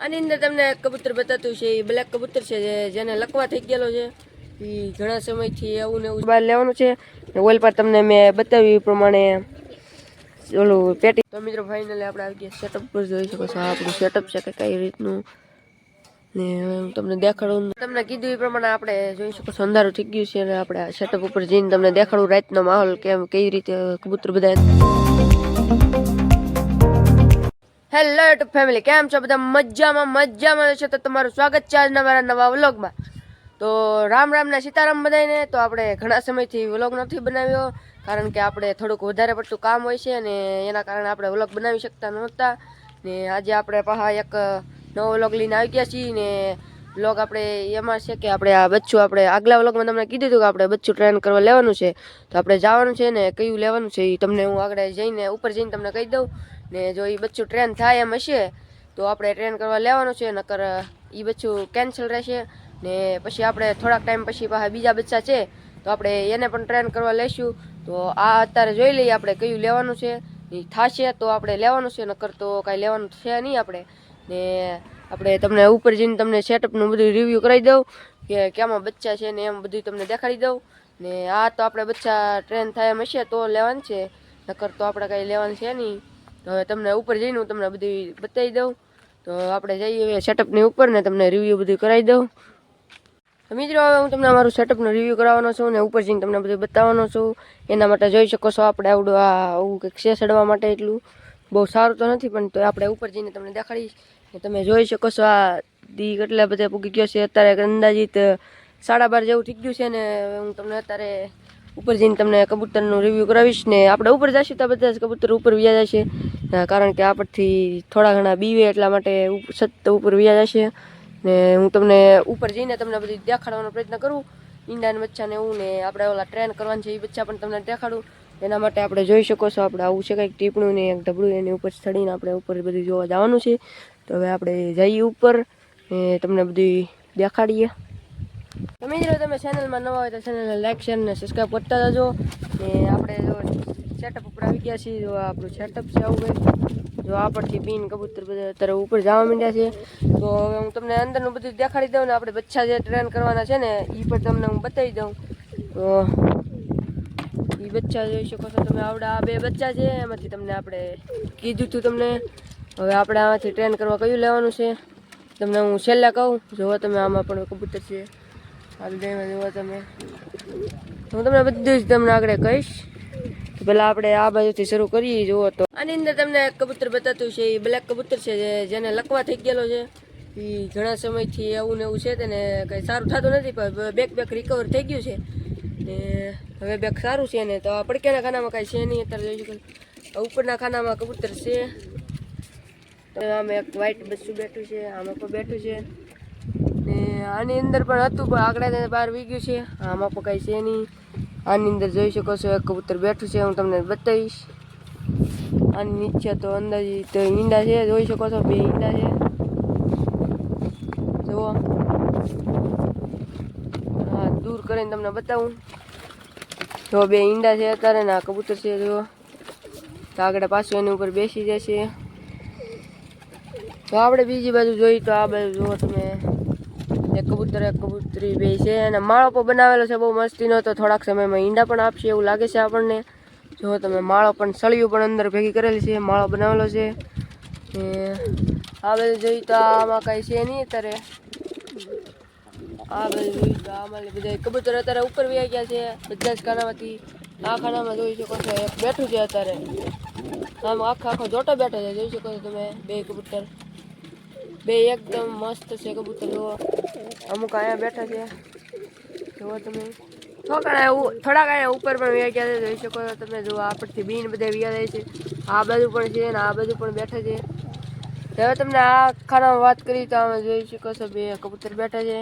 આની અંદર તમને કબૂતર બતાતું છે, એ બ્લેક કબૂતર છે જેને લકવા થઈ ગયેલો છે. એ ઘણા સમયથી એવું ને એવું બહાર લેવાનું છે. ને ઓઇલ પર તમને મેં બતાવ્યું એ પ્રમાણે ઓલું પેટી તો મિત્રો ફાઇનલી આપણે આવી ગયા સેટઅપ પર. જોઈ શકો છો આપણું સેટઅપ છે કે કઈ રીતનું. ને હું તમને દેખાડું. તમને કીધું એ પ્રમાણે આપણે જોઈ શકો છો અંધારું થઈ ગયું છે અને આપણે સેટઅપ ઉપર જઈને તમને દેખાડું રાતનો માહોલ કેમ કઈ રીતે કબૂતર બધા હેલો યુટ્યુબ ફેમિલી કેમ છો બધા? મજામાં મજામાં છે. તો તમારું સ્વાગત છે આજના મારા નવા વ્લોગમાં. તો રામ રામ ને સીતારામ બધાને તો આપણે ઘણા સમયથી વ્લોગ નથી બનાવ્યો, કારણ કે આપણે થોડુંક વધારે પડતું કામ હોય છે અને એના કારણે આપણે વ્લોગ બનાવી શકતા નહોતા. ને આજે આપણે પાછા એક નવો વ્લોગ લઈને આવી ગયા છીએ ને વ્લોગ આપણે એમાં છે કે આપણે આ બચ્ચું આપણે આગલા વ્લોગમાં તમને કીધું હતું કે આપણે બચ્ચું ટ્રેન કરવા લેવાનું છે. તો આપણે જવાનું છે ને કયું લેવાનું છે એ તમને હું આગળ જઈને, ઉપર જઈને તમને કહી દઉં. ને જો એ બચ્ચું ટ્રેન થાય એમ હશે, તો આપણે ટ્રેન કરવા લેવાનું છે, નકર એ બચ્ચું કેન્સલ રહેશે. ને પછી આપણે થોડાક ટાઈમ પછી પાછા બીજા બચ્ચા છે, તો આપણે એને પણ ટ્રેન કરવા લઈશું તો આ અત્યારે જોઈ લઈએ આપણે કયું લેવાનું છે એ થશે તો આપણે લેવાનું છે, નકર તો કાંઈ લેવાનું છે નહીં આપણે. ને આપણે તમને ઉપર જઈને તમને સેટઅપનું બધું રિવ્યૂ કરાવી દઉં, કે કેમાં બચ્ચા છે ને એમ બધું તમને દેખાડી દઉં. ને આ તો આપણે બચ્ચા ટ્રેન થાય એમ હશે તો લેવાનું છે, નકર તો આપણે કાંઈ લેવાનું છે નહીં. તો હવે તમને ઉપર જઈને હું તમને બધી બતાવી દઉં. તો આપણે જઈએ સેટઅપની ઉપર ને તમને રિવ્યૂ બધું કરાવી દઉં. તો મિત્રો, હવે હું તમને અમારું સેટઅપનો રિવ્યૂ કરાવવાનો છું ને ઉપર જઈને તમને બધું બતાવવાનો છું. એના માટે જોઈ શકો છો આપણે આવડું આ, આવું કંઈક છે ચડવા માટે એટલું. બહુ સારું તો નથી, પણ તો આપણે ઉપર જઈને તમને દેખાડીશ. ને તમે જોઈ શકો છો આ દી કેટલા બધા પૂગી ગયો છે. અત્યારે અંદાજિત સાડા બાર જેવું થઈ ગયું છે ને હું તમને અત્યારે ઉપર જઈને તમને કબૂતરનું રિવ્યૂ કરાવીશ ને આપણે ઉપર જઈશું તો બધા જ કબૂતર ઉપર વ્યા જશે. કારણ કે આપણથી થોડા ઘણા બીવે એટલા માટે સતત ઉપર વ્યા જશે. ને હું તમને ઉપર જઈને તમને બધું દેખાડવાનો પ્રયત્ન કરું. ઈંડા ને બચ્ચાને એવું ને આપણે ઓલા ટ્રેન કરવાની છે એ બચ્ચા પણ તમને દેખાડું. એના માટે આપણે જોઈ શકો છો આપણે આવું છે કંઈક ટીપણું ને એક ઢબડું એની ઉપર ચડીને આપણે ઉપર બધું જોવા જવાનું છે. તો હવે આપણે જઈએ ઉપર ને તમને બધું દેખાડીએ. તો મિત્રો તમે ચેનલમાં નવા હોય તો ચેનલને લાઈક શેર ને સબસ્ક્રાઈબ કરતા જજો ને આપણે જો સેટઅપ ઉપર આવી ગયા છીએ જો આ આપણું સેટઅપ છે આવું કંઈક જો આ પરથી બીન કબૂતર બધા અત્યારે ઉપર જવા માંડ્યા છે તો હવે હું તમને અંદરનું બધું દેખાડી દઉં ને આપણે બચ્ચા જે ટ્રેન કરવાના છે ને એ પણ તમને હું બતાવી દઉં તો એ બચ્ચા જોઈ શકો છો તમે આવડે આ બે બચ્ચા છે એમાંથી તમને આપણે કીધું હતું તમને હવે આપણે આમાંથી ટ્રેન કરવા કયું લેવાનું છે તમને હું છેલ્લા કહું જુઓ તમે આમાં પણ કબૂતર છે બેમાં જુઓ તમે. હું તમને બધું જ તમને આગળ કહીશ. તો આપણે આ બાજુથી શરૂ કરીએ, જુઓ તો. આની અંદર તમને કબૂતર બતાતું છે એ બ્લેક કબૂતર છે જેને લકવા થઈ ગયેલો છે. એ ઘણા સમયથી એવું ને એવું છે તેને કંઈ સારું થતું નથી, પણ બેક બેક રિકવર થઈ ગયું છે. ને હવે બેક સારું છે ને તો આ પડક્યાના ખાનામાં કાંઈ છે નહીં અત્યારે જોઈ શકો. ઉપરના ખાનામાં કબૂતર છે. તો આમાં એક વ્હાઈટ બચ્ચું બેઠું છે, આમાં પણ બેઠું છે. આની અંદર પણ હતું, પણ આગળ બહાર વી ગયું છે. આમાં પણ કાંઈ છે નહીં. આની અંદર જોઈ શકો છો, એક કબૂતર બેઠું છે, હું તમને બતાવીશ. આની નીચે તો અંદાજિત ઈંડા છે, જોઈ શકો છો, બે ઈંડા છે. જુઓ. હા, દૂર કરીને તમને બતાવું. જો બે ઈંડા છે અત્યારે ને આ કબૂતર છે તો આગળ પાછું એની ઉપર બેસી જશે. તો આપણે બીજી બાજુ જોઈએ તો આ બાજુ જુઓ તમે. કબૂતર કબૂતરી બે છે અને માળો પણ બનાવેલો છે, બહુ મસ્તીનો. તો થોડાક સમયમાં ઈંડા પણ આપશે એવું લાગે છે આપણને. જો તમે માળો પણ સળિયું પણ અંદર ભેગી કરેલી છે, માળો બનાવેલો છે. આ બધું જોઈએ તો આમાં કાંઈ છે નહીં અત્યારે. આ બધું જોઈ તો આમાં બધા કબૂતર અત્યારે ઉપર વ્યા ગયા છે, બધા જ ખાનામાંથી. આ ખાનામાં જોઈ શકો છો, એક બેઠું છે અત્યારે. આમ આખો આખો જોટો બેઠો છે, જોઈ શકો છો તમે, બે કબૂતર. બે એકદમ મસ્ત છે કબૂતર, જુઓ. અમુક અહીંયા બેઠા છે. જુઓ તમે. થોડા થોડાક અહીંયા ઉપર પણ વ્યા ગયા જોઈ શકો છો તમે. જુઓ આપણથી બીન બધા વ્યા જાય છે. આ બાજુ પણ છે ને આ બાજુ પણ બેઠા છે. હવે તમને આ ખાનામાં વાત કરી તો અમે જોઈ શકો છો બે કબૂતર બેઠા છે.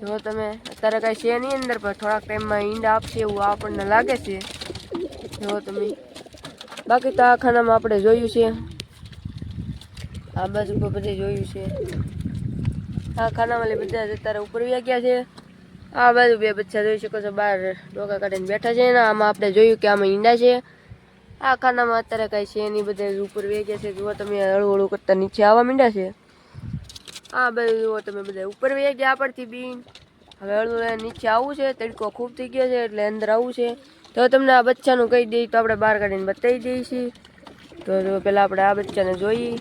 જો તમે, અત્યારે કાંઈ છે નહીં અંદર, પણ થોડાક ટાઈમમાં ઈંડા આપશે એવું આપણને લાગે છે. જો તમે. બાકી તો આ ખાનામાં આપણે જોયું છે. આ બાજુ બધે જોયું છે. આ ખાનામાં બધા અત્યારે ઉપર વ્યા છે. આ બાજુ બે બચ્ચા જોઈ શકો છો બહાર ડોકા કાઢીને બેઠા છે ને આમાં આપણે જોયું કે આમાં ઈંડા છે. આ ખાનામાં અત્યારે કાંઈ છે નહીં, બધા ઉપર વ્યા ગયા છે. જુઓ તમે હળવું હળવું કરતા નીચે આવવા માંડ્યા છે. આ બધું જુઓ તમે, બધા ઉપર વેગ્યા ગયા પરથી બીન હવે હળવું નીચે આવવું છે, તડકો ખૂબ થઈ ગયો છે, એટલે અંદર આવવું છે. તો તમને આ બચ્ચાનું કહી દઈએ તો આપણે બહાર કાઢીને બતાવી દઈએ તો પહેલાં આપણે આ બચ્ચાને જોઈએ.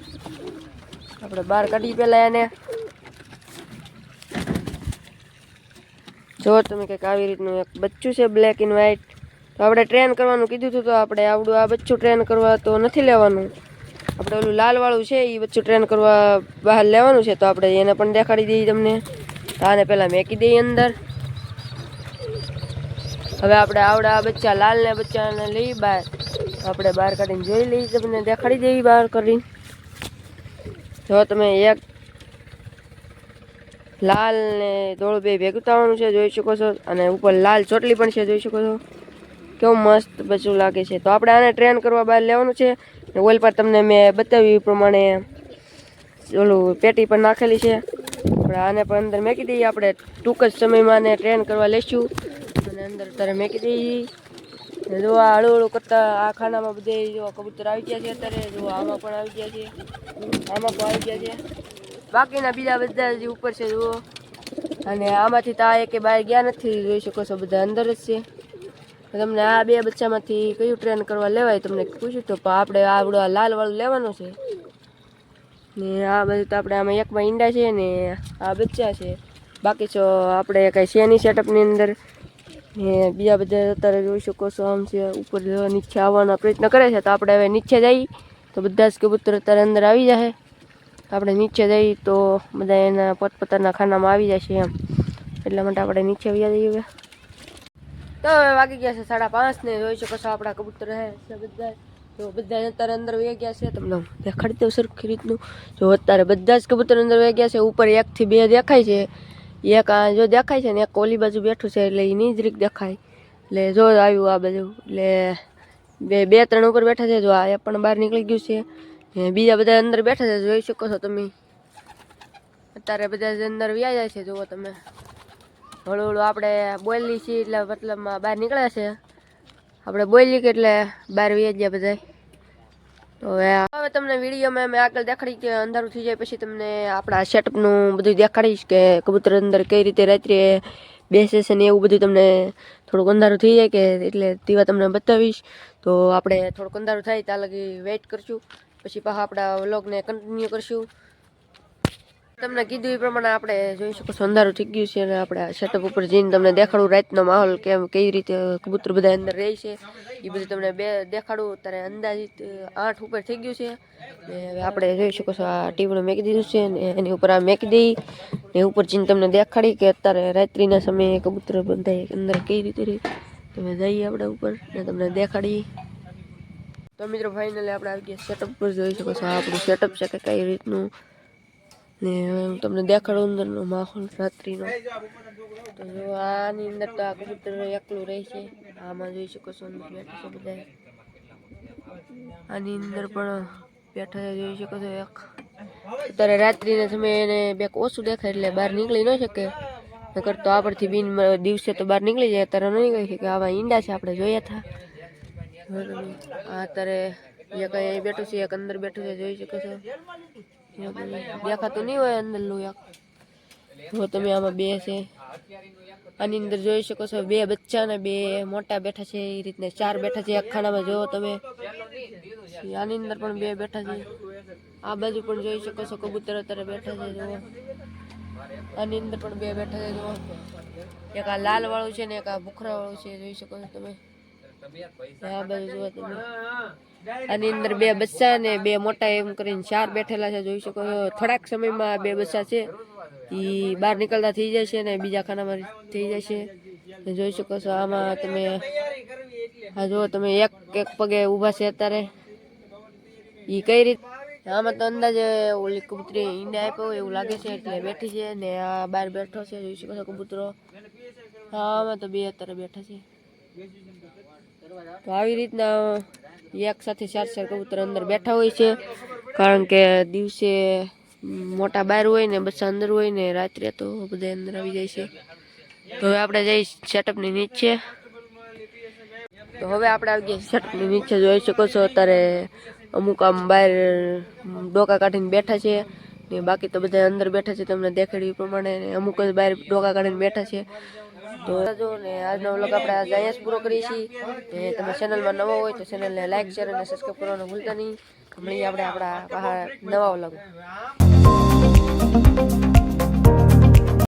આપણે બહાર કાઢી પહેલાં એને. જો તમે કંઈક આવી રીતનું એક બચ્ચું છે બ્લેક એન્ડ વ્હાઈટ તો આપણે ટ્રેન કરવાનું કીધું હતું તો આપણે આવડું આ બચ્ચું ટ્રેન કરવા તો નથી લેવાનું. આપણે ઓલું લાલવાળું છે એ બચ્ચું ટ્રેન કરવા બહાર લેવાનું છે, તો આપણે એને પણ દેખાડી દઈએ તમને. આને પહેલાં મેકી દઈએ અંદર. હવે આપણે આવડા આ બચ્ચા, લાલને બચ્ચાને લઈ બહાર. આપણે બહાર કાઢીને જોઈ લઈએ તમને, દેખાડી દઈએ બહાર કરીને જો તમે એક લાલ ને ધોળું બે ભેગું થવાનું છે, જોઈ શકો છો. અને ઉપર લાલ ચોટલી પણ છે, જોઈ શકો છો. કેવું મસ્ત બચું લાગે છે. તો આપણે આને ટ્રેન કરવા બહાર લેવાનું છે. ઓઇલ પર તમને મેં બતાવ્યું પ્રમાણે ઓલું પેટી પણ નાખેલી છે. આપણે આને પણ અંદર મેકી દઈએ. આપણે ટૂંક જ સમયમાં આને ટ્રેન કરવા લઈશું. અને અંદર અત્યારે મેકી દઈએ. જો આ હળું હળું કરતા આ ખાનામાં બધે જો કબૂતર આવી ગયા છે અત્યારે. જો આમાં પણ આવી ગયા છે. આમાં પણ આવી ગયા છે. બાકીના બીજા બધા જે ઉપર છે જુઓ. અને આમાંથી તો આ એકે બહાર ગયા નથી, જોઈ શકો છો બધા અંદર જ છે. તમને આ બે બચ્ચામાંથી કયું ટ્રેન કરવા લેવાય તમને પૂછ્યું તો પણ આપણે આવડું આ લાલ વાળું લેવાનું છે. ને આ બધું તો આપણે આમાં એકમાં ઈંડા છે ને આ બચ્ચા છે. બાકી તો આપણે કાંઈ છે નહીં સેટઅપની અંદર. ને બીજા બધા અત્યારે જોઈ શકો છો આમ છે, ઉપર નીચે આવવાનો પ્રયત્ન કરે છે. તો આપણે હવે નીચે જઈએ તો બધા જ કબૂતર અત્યારે અંદર આવી જશે આપણે નીચે જઈએ તો બધા એના પોતપોતાના ખાનામાં આવી જશે એમ. એટલા માટે આપણે નીચે વ્યા જઈએ તો હવે વાગી ગયા છે સાડા પાંચ ને જોઈ શકો છો આપણા કબૂતર હે, છે બધા તો બધા અત્યારે અંદર વહી ગયા છે. તમને દેખાડી દઉં સરખી રીતનું. જો અત્યારે બધા જ કબૂતર અંદર વહી ગયા છે. ઉપર એકથી બે દેખાય છે. એક આ જો દેખાય છે ને, એક ઓલી બાજુ બેઠું છે એટલે એની જ રીત દેખાય. એટલે જો આવ્યું આ બાજુ. એટલે બે બે ત્રણ ઉપર બેઠા છે. જો આ એ પણ બહાર નીકળી ગયું છે. બીજા બધા અંદર બેઠા છે, જોઈ શકો છો તમે. અત્યારે બધા અંદર વ્યા જાય છે, જુઓ તમે. હળું હળું આપણે બોલી છીએ એટલે મતલબમાં બહાર નીકળ્યા છે. આપણે બોલી કે એટલે બહાર વ્યા ગયા બધા તો હવે તમને વિડીયોમાં મેં આગળ દેખાડી કે અંધારું થઈ જાય પછી તમને આપણા સેટઅપનું બધું દેખાડીશ કે કબૂતર અંદર કઈ રીતે રાત્રે બેસે છે ને એવું બધું તમને થોડુંક અંધારું થઈ જાય કે એટલે તેવા તમને બતાવીશ. તો આપણે થોડુંક અંધારું થાય ત્યાં લગી વેઇટ કરશું. પછી પાછા આપણા વ્લોગને કન્ટિન્યુ કરશું. તમને કીધું એ પ્રમાણે આપણે જોઈ શકો છો, અંધારું થઈ ગયું છે અને આપણે સેટઅપ ઉપર જઈને તમને દેખાડું રાતનો માહોલ કેમ કઈ રીતે કબૂતર બધા અંદર રહે છે. એ બધું તમને બે દેખાડું. અત્યારે અંદાજિત આઠ ઉપર થઈ ગયું છે. ને હવે આપણે જોઈ શકો છો, આ ટીવીનું મેકી દીધું છે ને એની ઉપર આ મેકી દઈ ને ઉપર જઈને તમને દેખાડી કે અત્યારે રાત્રિના સમયે કબૂતર બધા અંદર કઈ રીતે રહે. તમે જઈએ આપણે ઉપર ને તમને દેખાડી. તો મિત્રો ફાઇનલી આપણે આવી ગયા સેટઅપ પર. જોઈ શકો છો આપણું સેટઅપ છે કે કઈ રીતનું. ને હું તમને દેખાડું અંદરનો માહોલ રાત્રિનો. તો જો આની અંદર તો આ કબૂતર એકલું રહે છે આમાં જોઈ શકો છો અંદર બેઠા છો બધા. આની અંદર પણ બેઠા જોઈ શકો છો એક. અત્યારે રાત્રિના સમયે એને બેક ઓછું દેખાય એટલે બહાર નીકળી ન શકે. નકર તો આપણથી બિન દિવસે તો બહાર નીકળી જાય, અત્યારે નહીં નીકળી શકે. આવા ઈંડા છે, આપણે જોયા હતા. અત્યારે એક અહીં બેઠું છે, એક અંદર બેઠું છે, જોઈ શકો છો. દેખાતું નહીં હોય અંદરનું એક. જો તમે આમાં બે છે. આની અંદર જોઈ શકો છો, બે બચ્ચા ને બે મોટા બેઠા છે, એ રીતના ચાર બેઠા છે, એક ખાનામાં જો તમે આની અંદર પણ બે બેઠા છે. આ બાજુ પણ જોઈ શકો છો, કબૂતર અત્યારે બેઠા છે જો આની અંદર પણ બે બેઠા છે જો એક આ લાલ વાળું છે ને એક આ ભૂખરા વાળું છે, જોઈ શકો છો તમે. આની અંદર બે બચ્ચા ને બે મોટા એમ કરીને ચાર બેઠેલા છે જોઈ શકો છો. થોડાક સમયમાં બે બચ્ચા છે. એ બહાર નીકળતા થઈ જાય છે ને બીજા ખાનામાં થઈ જાય છે. જોઈ શકો છો આમાં તમે આ જો તમે એક એક પગે ઊભા છે અત્યારે. એ કઈ રીતે આમાં તો અંદાજે ઓલી કબૂતરી ઈંડા આપ્યો એવું લાગે છે એટલે બેઠી છે ને આ બહાર બેઠો છે જોઈ શકો છો કબૂતરો. હા આમાં તો બે અત્યારે બેઠા છે. તો આવી રીતના એક સાથે ચાર ચાર કબૂતર અંદર બેઠા હોય છે. કારણ કે દિવસે મોટા બહાર હોય ને બચ્ચા અંદર હોય ને રાત્રે તો બધા અંદર આવી જાય છે. તો હવે આપણે જઈ સેટઅપની નીચે. તો હવે આપણે આવી ગયા સેટઅપની નીચે જોઈ શકો છો, અત્યારે અમુક આમ બહાર ડોકા કાઢીને બેઠા છે. ને બાકી તો બધા અંદર બેઠા છે, તમને દેખાડ્યું પ્રમાણે. અમુક જ બહાર ડોકા કાઢીને બેઠા છે. તો જો ને આજનો વ્લોગ આપણે આજે અહીંયા જ પૂરો કરીએ છીએ. ને તમે ચેનલમાં નવો હોય તો ચેનલને લાઈક શેર અને સબસ્ક્રાઈબ કરવાનું ભૂલતા નહીં. મળીએ આપણે આપણા બહાર નવા વ્લોગ